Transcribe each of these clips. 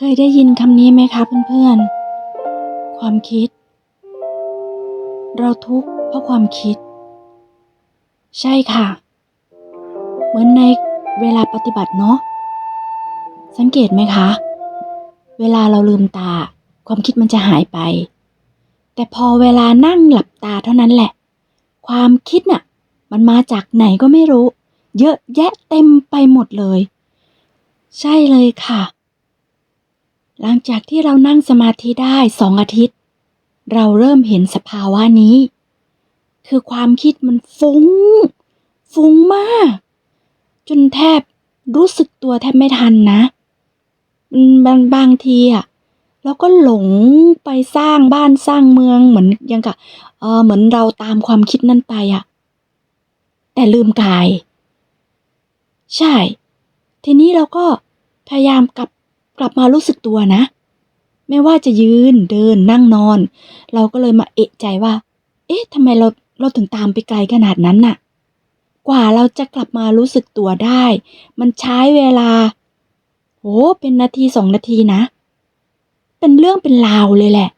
เคยได้ยินคำนี้ไหมคะเพื่อนๆ ความคิด เราทุกข์เพราะความคิด ใช่ค่ะ เหมือนในเวลาปฏิบัติเนาะ สังเกตไหมคะ เวลาเราลืมตา ความคิดมันจะหายไป แต่พอเวลานั่งหลับตาเท่านั้นแหละ ความคิดน่ะ มันมาจากไหนก็ไม่รู้ เยอะแยะเต็มไปหมดเลย ใช่เลยค่ะ หลังจากที่เรานั่งสมาธิได้สองอาทิตย์ เราเริ่มเห็นสภาวะนี้ คือความคิดมันฟุง้ง ฟุ้งมาก จนแทบรู้สึกตัวแทบไม่ทันนะบางบางทีอะเราก็หลงไปสร้างบ้านสร้างเมืองเหมือนยังกับเออเหมือนเราตามความคิดนั่นไปอะ แต่ลืมกาย ใช่ ทีนี้เราก็พยายามกลับ กลับมารู้สึกตัวนะ ไม่ว่าจะยืนเดินนั่งนอน เราก็เลยมาเอะใจว่า เอ๊ะทำไมเราเราถึงตามไปไกลขนาดนั้นน่ะ กว่าเราจะกลับมารู้สึกตัวได้ มันใช้เวลาโหเป็นนาทีสองนาทีนะ เป็นเรื่องเป็นราวเลยแหละ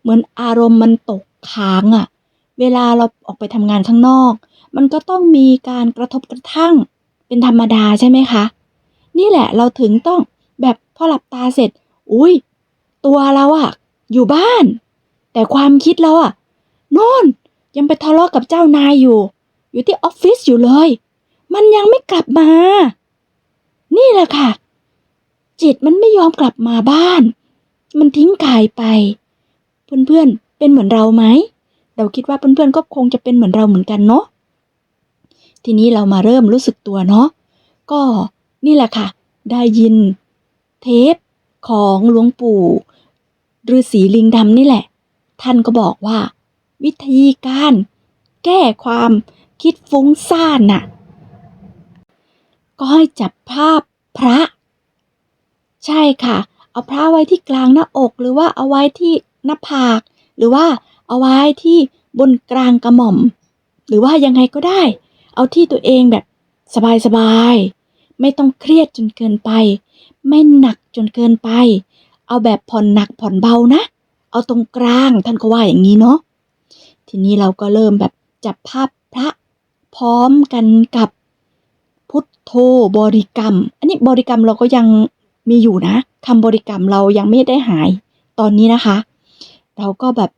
เหมือนอารมณ์มันตกค้างอะเวลาเราออกไปทำงานข้างนอก มันก็ต้องมีการกระทบกระทั่ง เป็นธรรมดาใช่ไหมคะ นี่แหละเราถึงต้อง พอหลับตาเสร็จ อุ้ยตัวเราอะอยู่บ้าน แต่ความคิดเราอะโน่นยังไปทะเลาะกับเจ้านายอยู่ อยู่ที่ออฟฟิศอยู่เลย มันยังไม่กลับมา นี่แหละค่ะ จิตมันไม่ยอมกลับมาบ้าน มันทิ้งกายไป เพื่อนๆเป็นเหมือนเราไหมเราคิดว่าเพื่อนๆก็คงจะเป็นเหมือนเราเหมือนกันเนาะทีนี้เรามาเริ่มรู้สึกตัวเนาะก็นี่แหละค่ะ ได้ยิน เทปของหลวงปู่ฤาษีลิงดำนี่แหละ ท่านก็บอกว่า วิธีการแก้ความคิดฟุ้งซ่านน่ะ ก็ให้จับภาพพระ ใช่ค่ะ เอาพระไว้ที่กลางหน้าอกหรือว่าเอาไว้ที่หน้าผาก หรือว่าเอาไว้ที่บนกลางกระหม่อม หรือว่ายังไงก็ได้ เอาที่ตัวเองแบบสบายๆ ไม่ต้องเครียดจนเกินไป ไม่หนักจนเกินไป เอาแบบผ่อนหนักผ่อนเบานะ เอาตรงกลางท่านก็ว่าอย่างนี้เนาะทีนี้เราก็เริ่มแบบจับภาพพระพร้อมกันกับพุทโธบริกรรม อันนี้บริกรรมเราก็ยังมีอยู่นะคำบริกรรมเรายังไม่ได้หายตอนนี้นะคะ เราก็แบบ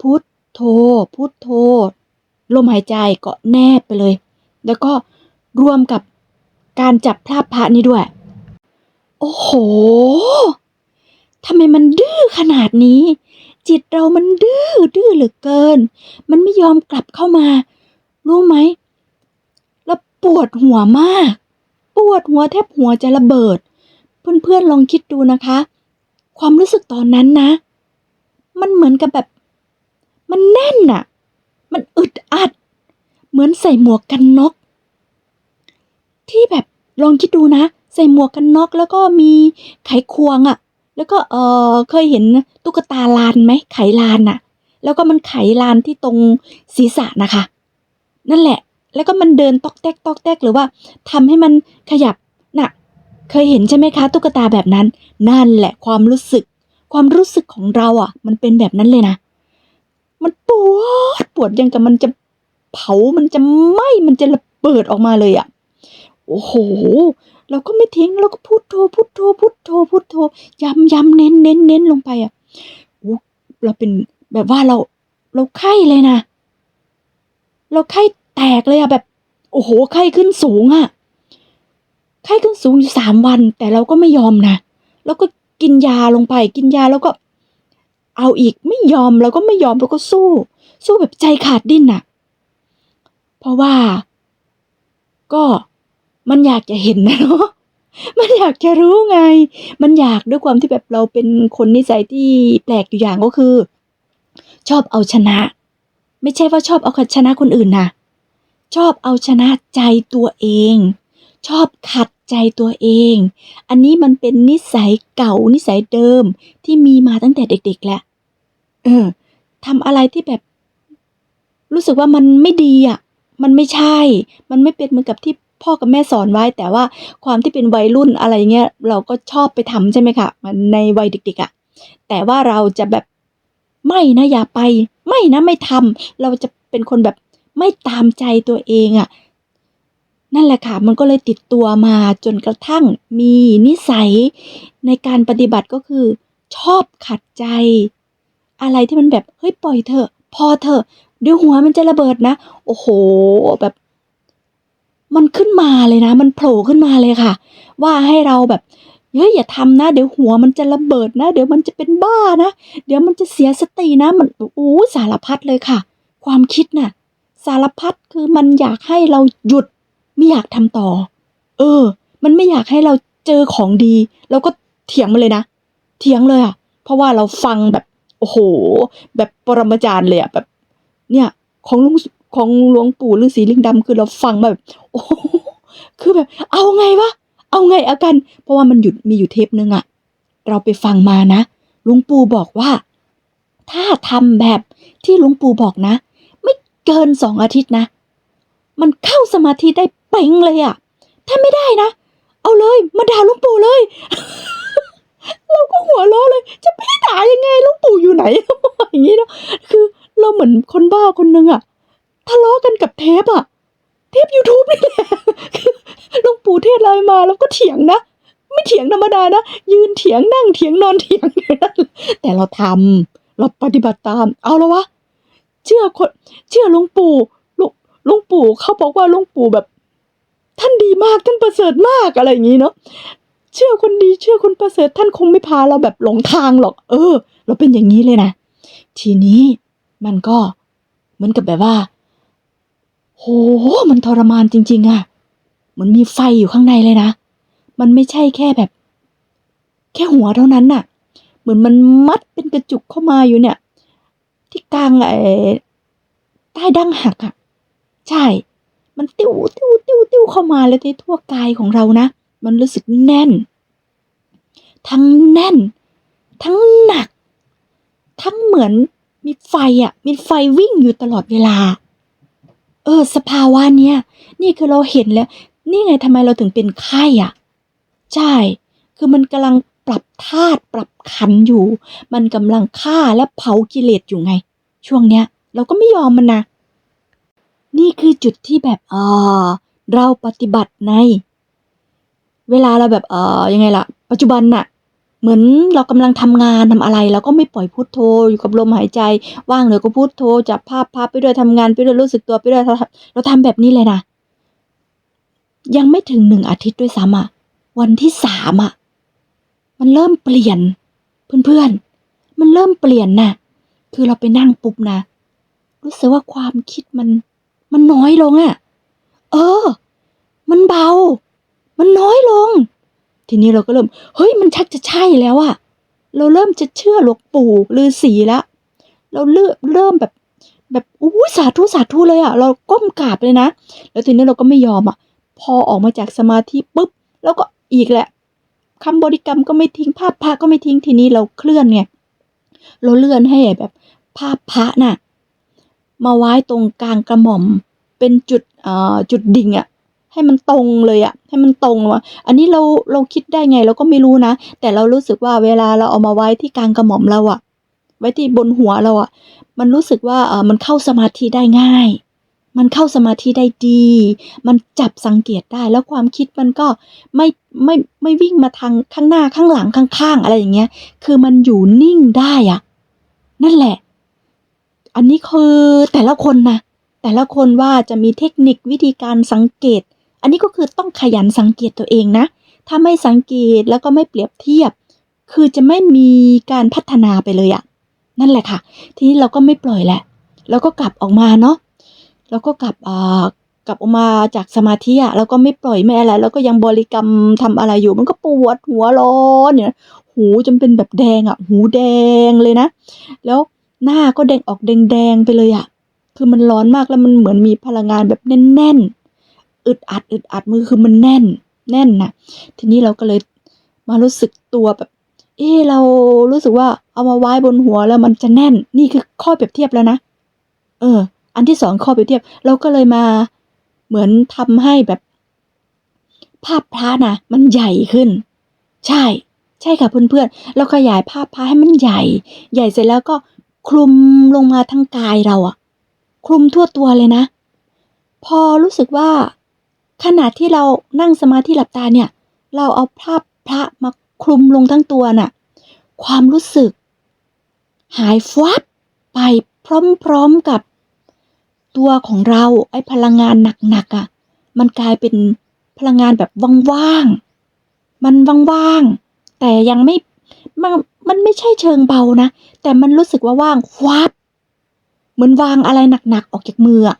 พุทโธพุทโธลมหายใจก็แนบไปเลย แล้วก็รวมกับการจับภาพพระนี้ด้วย อ้โห ทำไมมันดื้อขนาดนี้ จิตเรามันดื้อดื้อเหลือเกิน มันไม่ยอมกลับเข้ามา รู้ไหม แล้วปวดหัวมาก ปวดหัวแทบหัวจะระเบิด เพื่อนๆลองคิดดูนะคะ ความรู้สึกตอนนั้นนะ มันเหมือนกับแบบ มันแน่นอะมันอึดอัด เหมือนใส่หมวกกันน็อกที่แบบลองคิดดูนะ ใส่หมวกกันน็อกแล้วก็มีไขควงอะแล้วก็เออเคยเห็นตุ๊กตาลานไหมไขลานน่ะ แล้วก็มันไขลานที่ตรงศีรษะนะคะ นั่นแหละ แล้วก็มันเดินตอกแตกตอกแตกหรือว่าทำให้มันขยับน่ะ เคยเห็นใช่ไหมคะตุ๊กตาแบบนั้น นั่นแหละความรู้สึก ความรู้สึกของเราอะ มันเป็นแบบนั้นเลยนะ มันปวดปวดยังกับมันจะเผามันจะไหม้มันจะระเบิดออกมาเลยอะโอ้โห เราก็ไม่ทิ้งเราก็พุทโธพุทโธพุทโธพุทโธย้ำย้ำเน้นเน้นเน้นลงไปอะเราเป็นแบบว่าเราเราไข้เลยนะ เราไข้แตกเลยอะแบบ โอ้โหไข้ขึ้นสูงอะไข้ขึ้นสูงอยู่สามวัน แต่เราก็ไม่ยอมนะแล้วก็กินยาลงไปกินยาแล้วก็ เอาอีกไม่ยอมเราก็ไม่ยอมเราก็สู้ สู้แบบใจขาดดิ้นน่ะ เพราะว่า ก็ มันอยากจะเห็นนะเนาะมันอยากจะรู้ไง มันอยากด้วยความที่แบบเราเป็นคนนิสัยที่แปลกอยู่อย่างก็คือ ชอบเอาชนะ ไม่ใช่ว่าชอบเอาชนะคนอื่นนะชอบเอาชนะใจตัวเอง ชอบขัดใจตัวเอง อันนี้มันเป็นนิสัยเก่านิสัยเดิมที่มีมาตั้งแต่เด็กๆแหละ เออทำอะไรที่แบบ รู้สึกว่ามันไม่ดีอะ มันไม่ใช่ มันไม่เป็นเหมือนกับที่ พ่อกับแม่สอนไว้ แต่ว่าความที่เป็นวัยรุ่นอะไรเงี้ยเราก็ชอบไปทำใช่ไหมคะมันในวัยเด็กๆอะ่ะแต่ว่าเราจะแบบไม่นะอย่าไป ไม่นะไม่ทำเราจะเป็นคนแบบไม่ตามใจตัวเองอะ่ะนั่นแหละค่ะ มันก็เลยติดตัวมาจนกระทั่งมีนิสัยในการปฏิบัติก็คือ ชอบขัดใจ อะไรที่มันแบบเฮ้ยปล่อยเถอะ พอเถอะเดี๋ยวหัวมันจะระเบิดนะ โอ้โห แบบ มันขึ้นมาเลยนะ มันโผล่ขึ้นมาเลยค่ะ ว่าให้เราแบบเฮ้ยอย่าทำนะ เดี๋ยวหัวมันจะระเบิดนะ เดี๋ยวมันจะเป็นบ้านะ เดี๋ยวมันจะเสียสตินะ มันโอ้สารพัดเลยค่ะ ความคิดน่ะ สารพัดคือมันอยากให้เราหยุด ไม่อยากทำต่อ เออ มันไม่อยากให้เราเจอของดีเราก็เถียงมันเลยนะ เถียงเลยอะ เพราะว่าเราฟังแบบ โอ้โห แบบปรมาจารย์เลยอะแบบ เนี่ย ของลุง ของหลวงปู่ฤาษีลิงดำคือเราฟังมาแบบโอ้โหคือแบบ เอาไงวะเอาไงอากัน เพราะว่ามันหยุดมีอยู่เทปนึงอะเราไปฟังมานะหลุงปู่บอกว่า ถ้าทำแบบที่หลุงปู่บอกนะ ไม่เกินสองอาทิตย์นะ มันเข้าสมาธิได้เป่งเลยอะถ้าไม่ได้นะ เอาเลยมาด่าหลุงปู่เลยเราก็หัวเราะเลย จะไปด่ายังไงหลุงปู่อยู่ไหนอย่างนี้เนาะคือเราเหมือนคนบ้าคนนึงอะ ทะเลาะกันกับเทปอะเทป YouTube นี่แหละหลวงปู่เทศอะไรมาแล้วก็เถียงนะ ไม่เถียงธรรมดานะ ยืนเถียงนั่งเถียงนอนเถียงอยู่นั่นแต่เราทำเราปฏิบัติตาม เอาแล้ววะ เชื่อคน เชื่อหลวงปู่ลวงหลวงปู่เขาบอกว่าหลวงปู่แบบ ท่านดีมากท่านประเสริฐมากอะไรอย่างนี้เนาะเชื่อคนดีเชื่อคนประเสริฐท่านคงไม่พาเราแบบหลงทางหรอก เออ เราเป็นอย่างนี้เลยนะ ทีนี้มันก็เหมือนกับแบบว่า โห มันทรมานจริง ๆอะเหมือนมีไฟอยู่ข้างในเลยนะ มันไม่ใช่แค่แบบ แค่หัวเท่านั้นน่ะ เหมือนมันมัดเป็นกระจุกเข้ามาอยู่เนี่ย ที่กลางไอ้ใต้ดั้งหักอะใช่ มันติ้วติ้วติ้วติ้วเข้ามาเลยในทั่วกายของเรานะ มันรู้สึกแน่น ทั้งแน่น ทั้งหนัก ทั้งเหมือนมีไฟอะมีไฟวิ่งอยู่ตลอดเวลา เออ สภาวะเนี้ยนี่คือเราเห็นแล้ว นี่ไงทำไมเราถึงเป็นไข้อะ ใช่ คือมันกำลังปรับธาตุปรับขันอยู่ มันกำลังฆ่าและเผากิเลสอยู่ไง ช่วงเนี้ย เราก็ไม่ยอมมันนะ นี่คือจุดที่แบบเออเราปฏิบัติใน เวลาเราแบบเออยังไงล่ะ ปัจจุบันน่ะ เหมือนเรากำลังทำงานทำอะไรเราก็ไม่ปล่อยพุทโธอยู่กับลมหายใจ ว่างเลยก็พุทโธจับภาพภาพไปด้วยทำงานไปด้วยรู้สึกตัวไปด้วยเราเราทำแบบนี้เลยนะ ยังไม่ถึงหนึ่งอาทิตย์ด้วยซ้ำอะวันที่สามอะมันเริ่มเปลี่ยน เพื่อนๆ มันเริ่มเปลี่ยนน่ะ คือเราไปนั่งปุ๊บนะรู้สึกว่าความคิดมัน มันน้อยลงอะ เออ มันเบา มันน้อยลง ทีนี้เราก็เริ่ม เฮ้ยมันชักจะใช่แล้วอะเราเริ่มจะเชื่อหลวงปู่ฤาษีแล้วเราเริ่มเริ่มแบบแบบอู้สาธุสาธุเลยอะเราก้มกราบเลยนะ แล้วทีนี้เราก็ไม่ยอมอะพอออกมาจากสมาธิปุ๊บแล้วก็อีกแหละคำบริกรรมก็ไม่ทิ้งภาพพระก็ไม่ทิ้งทีนี้เราเคลื่อนไงเราเลื่อนให้แบบภาพพระน่ะมาไว้ตรงกลางกระหม่อมเป็นจุดอ่อจุดดิ่งอะ ให้มันตรงเลยอะให้มันตรงว่าอันนี้เราเราคิดได้ไงเราก็ไม่รู้นะ แต่เรารู้สึกว่าเวลาเราเอามาไว้ที่กลางกระหม่อมเราอะไว้ที่บนหัวเราอะมันรู้สึกว่าเออมันเข้าสมาธิได้ง่าย มันเข้าสมาธิได้ดี มันจับสังเกตได้แล้วความคิดมันก็ไม่ไม่ไม่วิ่งมาทางข้างหน้าข้างหลังข้างๆ อะไรอย่างเงี้ย คือมันอยู่นิ่งได้อะนั่นแหละ อันนี้คือแต่ละคนนะแต่ละคนว่าจะมีเทคนิควิธีการสังเกต อันนี้ก็คือต้องขยันสังเกตตัวเองนะ ถ้าไม่สังเกตแล้วก็ไม่เปรียบเทียบ คือจะไม่มีการพัฒนาไปเลยอะนั่นแหละค่ะ ทีนี้เราก็ไม่ปล่อยแหละแล้วก็กลับออกมาเนาะแล้วก็กลับอ่ากลับออกมาจากสมาธิอะแล้วก็ไม่ปล่อยไม่อะไร แล้วก็ยังบริกรรมทำอะไรอยู่ มันก็ปวดหัวร้อนเนี่ยหูจนเป็นแบบแดงอะหูแดงเลยนะ แล้วหน้าก็แดงออกแดงๆไปเลยอะคือมันร้อนมากแล้วมันเหมือนมีพลังงานแบบแน่นๆ อึดอัดอึดอัดมือคือมันแน่น แน่นนะทีนี้เราก็เลยมารู้สึกตัวแบบ เออเรารู้สึกว่าเอามาไว้บนหัวแล้วมันจะแน่น นี่คือข้อเปรียบเทียบแล้วนะ เออ อันที่สองข้อเปรียบเทียบ เราก็เลยมาเหมือนทำให้แบบ ภาพพระนะมันใหญ่ขึ้น ใช่ ใช่ค่ะเพื่อนๆเราขยายภาพพระให้มันใหญ่ ใหญ่เสร็จแล้วก็คลุมลงมาทั้งกายเราอะคลุมทั่วตัวเลยนะ พอรู้สึกว่า ขณะที่เรานั่งสมาธิหลับตาเนี่ย เราเอาภาพพระมาคลุมลงทั้งตัวน่ะ ความรู้สึก หายฟับไปพร้อมๆกับตัวของเราไอ้พลังงานหนักๆอะ่ะ มันกลายเป็นพลังงานแบบว่างๆ มันว่างๆ แต่ยังไม่ มันมันไม่ใช่เชิงเบานะ แต่มันรู้สึกว่าว่างฟับเหมือนวางอะไรหนักๆ ออกจากมืออะ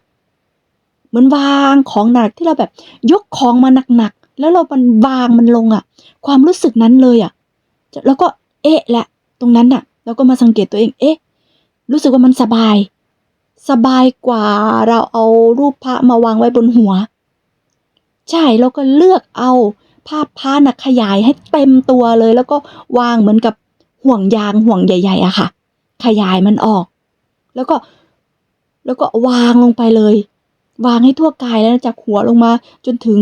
เหมือนวางของหนักที่เราแบบยกของมาหนักๆแล้วเรามันวางมันลงอะความรู้สึกนั้นเลยอะแล้วก็เอ๊ะแหละ ตรงนั้นน่ะเราก็มาสังเกตตัวเอง เอ๊ะ รู้สึกว่ามันสบาย สบายกว่าเราเอารูปพระมาวางไว้บนหัว ใช่แล้วก็เลือกเอาภาพพระน่ะขยายให้เต็มตัวเลย แล้วก็วางเหมือนกับห่วงยางห่วงใหญ่ๆอะค่ะ ขยายมันออก แล้วก็ แล้วก็วางลงไปเลย วางให้ทั่วกายแล้วจากหัวลงมา จนถึง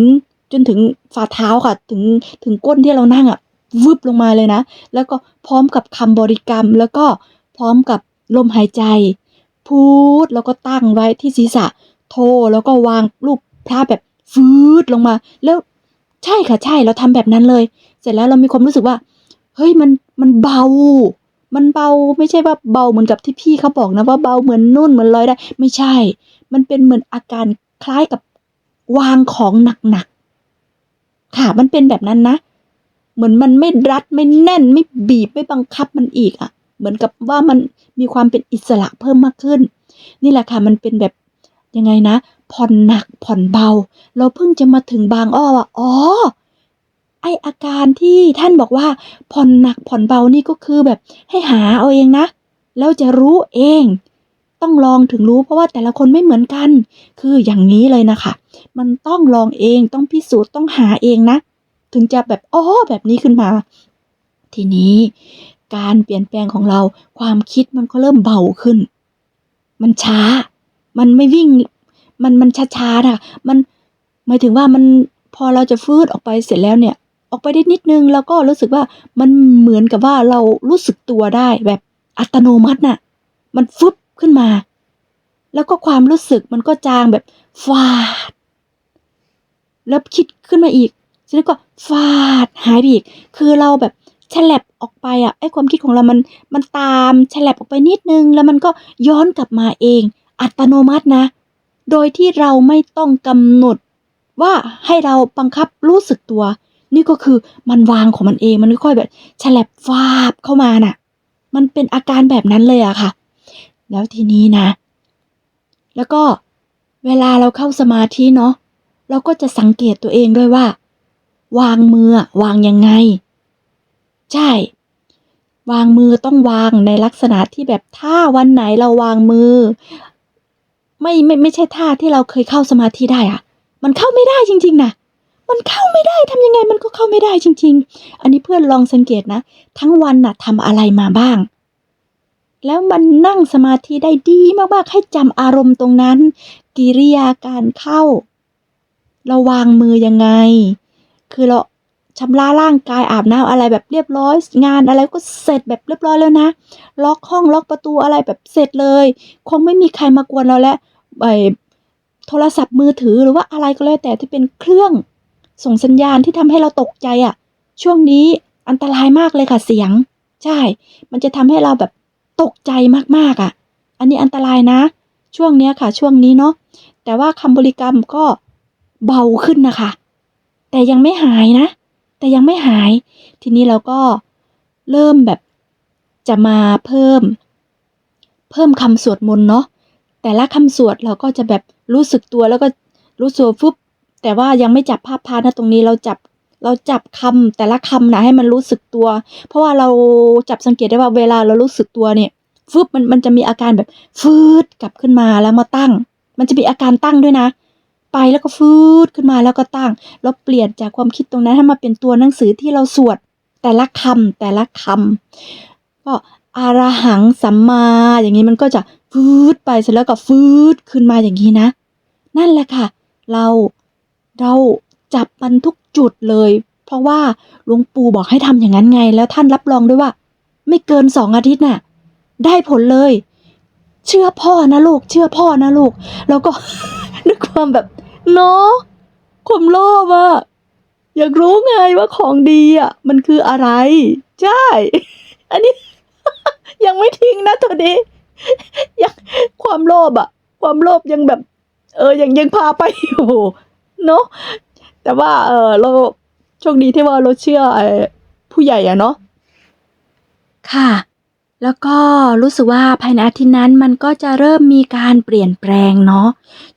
จนถึงฝ่าเท้าค่ะ ถึงถึงก้นที่เรานั่งอะวืบลงมาเลยนะ แล้วก็พร้อมกับคำบริกรรม แล้วก็พร้อมกับลมหายใจ พูดแล้วก็ตั้งไว้ที่ศีรษะ โทแล้วก็วางรูปพระแบบฟืดลงมา แล้วใช่ค่ะใช่เราทำแบบนั้นเลย เสร็จแล้วเรามีความรู้สึกว่า เฮ้ยมันมันเบา มันเบาไม่ใช่ว่าเบาเหมือนกับที่พี่เขาบอกนะว่าเบาเหมือนนุ่นเหมือนลอยได้ ไม่ใช่ มันเป็นเหมือนอาการคล้ายกับวางของหนักๆค่ะ มันเป็นแบบนั้นนะ เหมือนมันไม่รัดไม่แน่นไม่บีบไม่บังคับมันอีกอะ่ะ เหมือนกับว่ามันมีความเป็นอิสระเพิ่มมากขึ้น นี่แหละค่ะมันเป็นแบบยังไงนะผ่อนหนักผ่อนเบา เราเพิ่งจะมาถึงบางอ้อว่าอ๋อ ไออาการที่ท่านบอกว่าผ่อนหนักผ่อนเบานี่ก็คือแบบให้หาเอาเองนะ แล้วจะรู้เอง ต้องลองถึงรู้เพราะว่าแต่ละคนไม่เหมือนกัน คืออย่างนี้เลยนะคะ มันต้องลองเองต้องพิสูจน์ต้องหาเองนะ ถึงจะแบบอ๋อแบบนี้ขึ้นมา ทีนี้การเปลี่ยนแปลงของเราความคิดมันก็เริ่มเบาขึ้น มันช้า มันไม่วิ่ง มันมันช้าๆนะมันหมายถึงว่ามันพอเราจะฟืดออกไปเสร็จแล้วเนี่ย ออกไปได้นิดนึงแล้วก็รู้สึกว่ามันเหมือนกับว่าเรารู้สึกตัวได้แบบอัตโนมัติน่ะ มันฟึบขึ้นมา แล้วก็ความรู้สึกมันก็จางแบบฟาด แล้วคิดขึ้นมาอีกแล้วก็ฟาดหายไปอีก คือเราแบบฉลับออกไปอะไอ้ความคิดของเรามันมันตามฉลับออกไปนิดนึง แล้วมันก็ย้อนกลับมาเอง อัตโนมัตินะ โดยที่เราไม่ต้องกำหนดว่าให้เราบังคับรู้สึกตัว นี่ก็คือมันวางของมันเองมันค่อยๆแบบฉลับฟาบเข้ามาน่ะ มันเป็นอาการแบบนั้นเลยอะค่ะ แล้วทีนี้นะ แล้วก็เวลาเราเข้าสมาธิเนาะเราก็จะสังเกตตัวเองด้วยว่า วางมือวางยังไง ใช่ วางมือต้องวางในลักษณะที่แบบถ้าวันไหนเราวางมือ ไม่ไม่ไม่ใช่ท่าที่เราเคยเข้าสมาธิได้อะมันเข้าไม่ได้จริง ๆนะ มันเข้าไม่ได้ทำยังไงมันก็เข้าไม่ได้จริง ๆ อันนี้เพื่อนลองสังเกตนะ ทั้งวันน่ะทำอะไรมาบ้าง แล้วมันนั่งสมาธิได้ดีมากๆให้จำอารมณ์ตรงนั้น กิริยาการเข้า เราวางมือยังไง คือเราชำระร่างกายอาบน้ำอะไรแบบเรียบร้อย งานอะไรก็เสร็จแบบเรียบร้อยแล้วนะ ล็อกห้องล็อกประตูอะไรแบบเสร็จเลย คงไม่มีใครมากวนเราแล้วไอโทรศัพท์มือถือหรือว่าอะไรก็แล้วแต่ที่เป็นเครื่อง ส่งสัญญาณที่ทำให้เราตกใจอะ่ะ ช่วงนี้อันตรายมากเลยค่ะเสียง ใช่ มันจะทำให้เราแบบตกใจมากๆอะ่ะ อันนี้อันตรายนะ ช่วงเนี้ยค่ะ ช่วงนี้เนาะ แต่ว่าคำบริกรรมก็เบาขึ้นนะคะ แต่ยังไม่หายนะ แต่ยังไม่หาย ทีนี้เราก็เริ่มแบบจะมาเพิ่ม เพิ่มคำสวดมนต์เนาะแต่ละคำสวดเราก็จะแบบรู้สึกตัวแล้วก็รู้สึกฟึบ แต่ว่ายังไม่จับภาพพานะตรงนี้เราจับเราจับคำแต่ละคำนะให้มันรู้สึกตัว เพราะว่าเราจับสังเกตได้ว่าเวลาเรารู้สึกตัวเนี่ยฟึบมันมันจะมีอาการแบบฟืดกลับขึ้นมาแล้วมาตั้ง มันจะมีอาการตั้งด้วยนะ ไปแล้วก็ฟืดขึ้นมาแล้วก็ตั้ง แล้วเปลี่ยนจากความคิดตรงนั้นให้มาเป็นตัวหนังสือที่เราสวด แต่ละคำแต่ละคำก็อารหังสัมมา อย่างนี้มันก็จะฟืดไปเสร็จแล้วก็ฟืดขึ้นมาอย่างนี้นะ นั่นแหละค่ะ เรา เราจับมันทุกจุดเลย เพราะว่าหลวงปู่บอกให้ทำอย่างนั้นไง แล้วท่านรับรองด้วยว่า ไม่เกินสองอาทิตย์น่ะ ได้ผลเลย เชื่อพ่อนะลูก เชื่อพ่อนะลูก แล้วก็ด้วยความแบบเนาะความโลภอะอยากรู้ไงว่าของดีอะมันคืออะไร ใช่ อันนี้ ยังไม่ทิ้งนะตัวนี้ยังความโลภอะความโลภยังแบบ เออยังยังพาไปอยู่ เนาะแต่ว่าเออเราโชคดีที่ว่าเราเชื่ออผู้ใหญ่อะเนาะค่ะ แล้วก็รู้สึกว่าภายในอาทิตย์นั้นมันก็จะเริ่มมีการเปลี่ยนแปลงเนาะ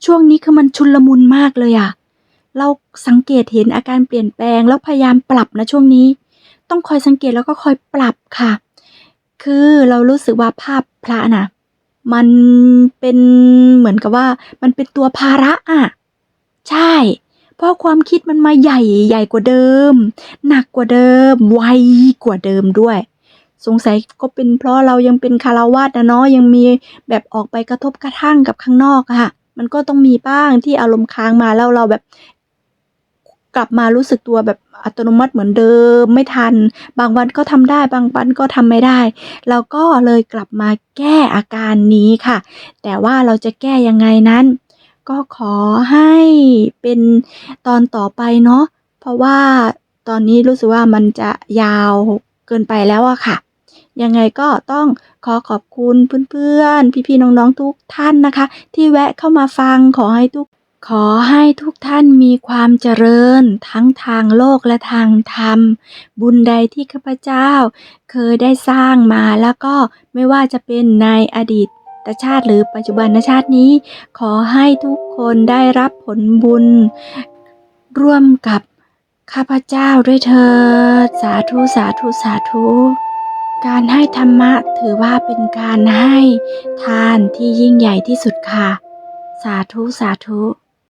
ช่วงนี้คือมันชุนลมุนมากเลยอะเราสังเกตเห็นอาการเปลี่ยนแปลงแล้วพยายามปรับนะช่วงนี้ ต้องคอยสังเกตแล้วก็คอยปรับค่ะ คือเรารู้สึกว่าภาพพระน่ะมันเป็นเหมือนกับว่ามันเป็นตัวภาระอะ ใช่ เพราะความคิดมันมาใหญ่ใหญ่กว่าเดิม หนักกว่าเดิม ไวกว่าเดิมด้วย สงสัยก็เป็นเพราะเรายังเป็นคาราวาสนะเนาะยังมีแบบออกไปกระทบกระทั่งกับข้างนอกอะค่ะ มันก็ต้องมีบ้างที่อารมณ์ค้างมาแล้วเราแบบกลับมารู้สึกตัวแบบอัตโนมัติเหมือนเดิมไม่ทัน บางวันก็ทำได้บางวันก็ทำไม่ได้ เราก็เลยกลับมาแก้อาการนี้ค่ะ แต่ว่าเราจะแก้ยังไงนั้น ก็ขอให้เป็นตอนต่อไปเนาะเพราะว่าตอนนี้รู้สึกว่ามันจะยาวเกินไปแล้วอะค่ะ ยังไงก็ต้องขอขอบคุณเพื่อนๆ พี่ๆ น้องๆ ทุกท่านนะคะ ที่แวะเข้ามาฟังขอให้ทุกขอให้ทุกท่านมีความเจริญทั้งทางโลกและทางธรรม บุญใดที่ข้าพเจ้า เคยได้สร้างมาแล้วก็ไม่ว่าจะเป็นในอดีต ตชาติหรือปัจจุบันชาตินี้ ขอให้ทุกคนได้รับผลบุญ ร่วมกับข้าพเจ้าด้วยเถิดสาธุสาธุสาธุการให้ธรรมะถือว่าเป็นการให้ทานที่ยิ่งใหญ่ที่สุดค่ะ สาธุสาธุ